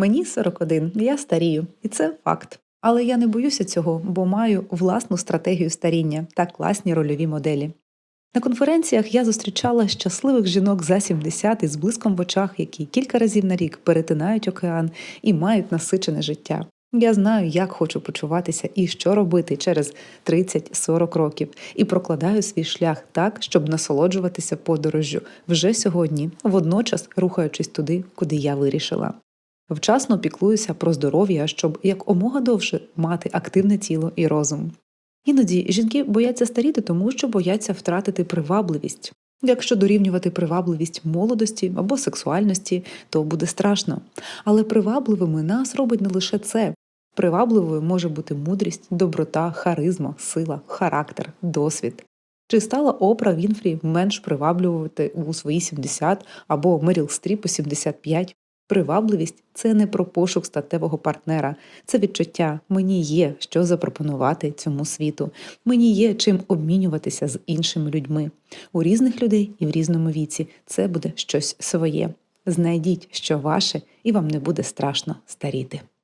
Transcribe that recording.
Мені 41, я старію, і це факт. Але я не боюся цього, бо маю власну стратегію старіння та класні рольові моделі. На конференціях я зустрічала щасливих жінок за 70 із блиском в очах, які кілька разів на рік перетинають океан і мають насичене життя. Я знаю, як хочу почуватися і що робити через 30-40 років, і прокладаю свій шлях так, щоб насолоджуватися подорожжю вже сьогодні, водночас рухаючись туди, куди я вирішила. Вчасно піклуюся про здоров'я, щоб якомога довше мати активне тіло і розум. Іноді жінки бояться старіти, тому що бояться втратити привабливість. Якщо дорівнювати привабливість молодості або сексуальності, то буде страшно. Але привабливими нас робить не лише це. Привабливою може бути мудрість, доброта, харизма, сила, характер, досвід. Чи стала Опра Вінфрі менш приваблювати у свої 70 або Меріл Стріп у 75? Привабливість це не про пошук статевого партнера, це відчуття мені є, що запропонувати цьому світу. Мені є чим обмінюватися з іншими людьми. У різних людей і в різному віці це буде щось своє. Знайдіть, що ваше, і вам не буде страшно старіти.